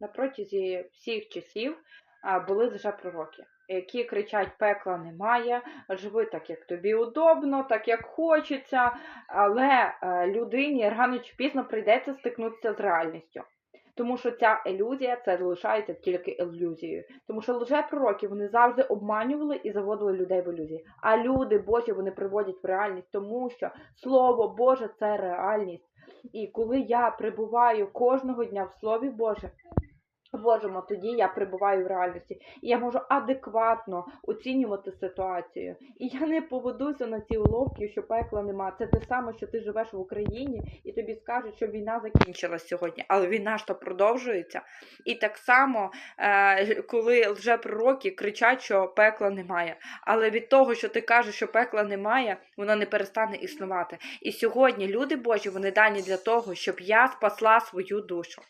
на протязі всіх часів були лише пророки, які кричать: пекла немає, живи так, як тобі удобно, так як хочеться. Але е, людині рано чи пізно прийдеться стикнутися з реальністю. Тому що ця ілюзія це залишається тільки ілюзією. Тому що лжепророки вони завжди обманювали і заводили людей в ілюзії. А люди Божі вони приводять в реальність, тому що Слово Боже це реальність. І коли я прибуваю кожного дня в Слові Боже, Божому, тоді я прибуваю в реальності, і я можу адекватно оцінювати ситуацію. І я не поведуся на ці уловки, що пекла нема. Це те саме, що ти живеш в Україні, і тобі скажуть, що війна закінчилась сьогодні, але війна ж то продовжується. І так само, е, коли лжепророки кричать, що пекла немає. Але від того, що ти кажеш, що пекла немає, воно не перестане існувати. І сьогодні люди Божі вони дані для того, щоб я спасла свою душу.